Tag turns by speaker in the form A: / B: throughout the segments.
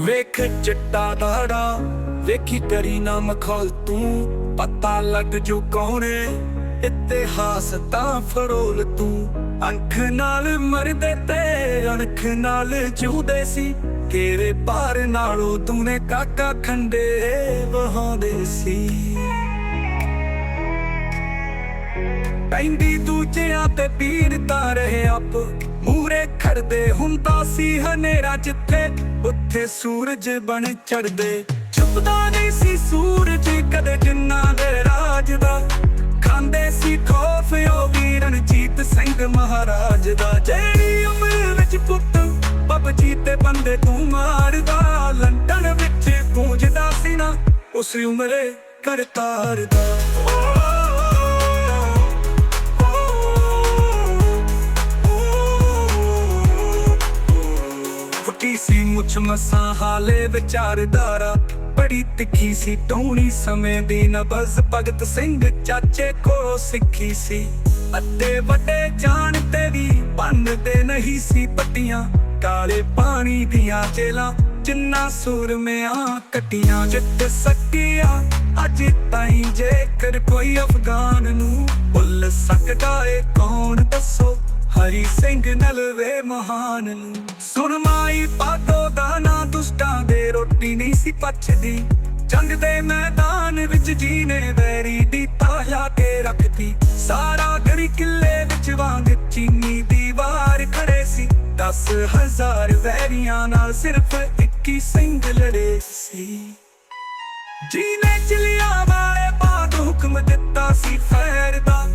A: ਵੇਖ ਚਿੱਟਾ ਦਾੜਾ ਵੇਖੀ ਕਰੀ ਨਾ ਮਖੌਲ ਤੂੰ, ਪਤਾ ਲੱਗ ਜੂ ਕੌਣ ਇਤਿਹਾਸ ਤਾਂ ਫਰੋਲ ਤੂੰ। ਅੱਖ ਨਾਲ ਮਰਦੇ ਤੇ ਅਣਖ ਨਾਲ ਜੂਦੇ ਸੀ। ਕਿਹੜੇ ਪਾਰ ਨਾਲੋਂ ਤੂਨੇ ਕਾਕਾ ਖੰਡੇ ਵਹਾਉਂਦੇ ਸੀ। ਪੈਂਦੀ ਦੂਜਿਆਂ ਤੇ ਪੀਰ ਰਹੇ ਆਪ। ਮੂਰੇ ਖੜਦੇ ਹੁੰਦਾ ਸੀ ਹਨੇਰਾ ਜਿੱਥੇ ਉੱਥੇ ਸੂਰਜ ਬਣ ਚੜਦੇ ਚੁੱਪਦਾ ਨਹੀਂ ਸੀ ਸੂਰਜ ਕਦੇ ਜਿੰਨਾ ਦੇ ਰਾਜ ਦਾ। ਖਾਂਦੇ ਸੀ ਖੋਫ, ਉਹ ਵੀਰ ਰਣਜੀਤ ਸਿੰਘ ਮਹਾਰਾਜ ਦਾ। ਜਿਹੜੀ ਉਮਰ ਵਿੱਚ ਪੁੱਤ ਪਬਜੀ ਤੇ ਬੰਦੇ ਤੂੰ ਮਾਰਦਾ। ਲੰਡਨ ਵਿੱਚ ਗੂੰਜਦਾ ਸੀ ਨਾ ਉਸ ਉਮਰੇ ਕਰਤਾਰ ਦਾ। ਫੁੱਟੀ ਸੀ, ਮੁੱਛ ਮਸਾਂ ਹਾਲੇ ਵਿਚਾਰਦਾਰਾ ਬੜੀ ਤਿੱਖੀ ਸੀ, ਟੋਣੀ ਸਮੇਂ ਦੀ ਨਬਜ਼। ਭਗਤ ਸਿੰਘ ਚਾਚੇ ਕੋਲੋਂ ਸਿੱਖੀ ਸੀ। ਅੱਡੇ ਵੱਡੇ ਜਾਣ ਤੇ ਵੀ ਬੰਨਦੇ ਨਹੀਂ ਸੀ ਪੱਟੀਆਂ। ਕਾਲੇ ਪਾਣੀ ਦੀਆਂ ਜੇਲਾਂ ਜਿੰਨਾ ਸੂਰਮਿਆਂ ਕੱਟੀਆਂ। ਜਿੱਤ ਸਕੀਆਂ, ਅੱਜ ਤਾਈਂ ਜੇਕਰ ਕੋਈ ਅਫਗਾਨ ਨੂੰ। ਭੁੱਲ ਸਕਦਾ ਏ, ਕੌਣ ਦੱਸੋ? ਹਰੀ ਸਿੰਘ ਨਲਵੇ ਮਹਾਨ ਨੂੰ। ਸੁਣ ਮਾਈ ਪਾਦੋ ਦਾ ਨਾ, ਦੁਸ਼ਟਾਂ ਦੇ ਰੋਟੀ ਨਹੀਂ ਸੀ ਪੱਛਦੀ। ਜੰਗ ਦੇ ਮੈਦਾਨ ਵਿੱਚ ਜੀਨੇ ਵੈਰੀ ਦੀ ਤਾਇਆ ਕੇ ਰੱਖਤੀ। ਸਾਰਾ ਗਰੀ ਕਿੱਲੇ ਵਿੱਚ ਵਾਂਗ ਚੀਨੀ ਦੀਵਾਰ ਖੜੇ ਸੀ। ਦਸ ਹਜ਼ਾਰ ਵੈਰੀਆਂ ਨਾਲ ਸਿਰਫ 21 ਸਿੰਘ ਲੜੇ ਸੀ। ਜੀਨੇ ਚਲਿਆ ਵਾਲੇ ਬਾਦ ਹੁਕਮ ਦਿੱਤਾ ਸੀ, ਫੈਰ ਦਾ।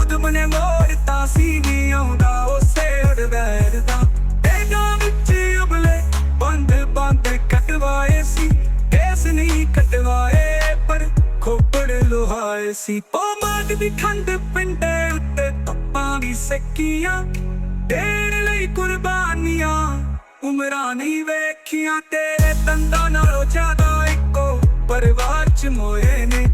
A: ਉਦਮ ਨੇ ਮੋੜਤਾ ਸੀ ਆਏ ਸੀ। ਓ ਮਾਗ ਦੀ ਠੰਡ ਪਿੰਡੇ ਉੱਤੇ ਤੱਪਾਂ ਦੀ ਸੱਕੀਆਂ। ਦੇਣ ਲਈ ਕੁਰਬਾਨੀਆਂ ਉਮਰਾਂ ਨਹੀਂ ਵੇਖੀਆਂ। ਤੇਰੇ ਦੰਦਾਂ ਨਾਲੋਂ ਜ਼ਿਆਦਾ ਇੱਕੋ ਪਰਿਵਾਰ ਚ ਮੋਏ ਨੇ।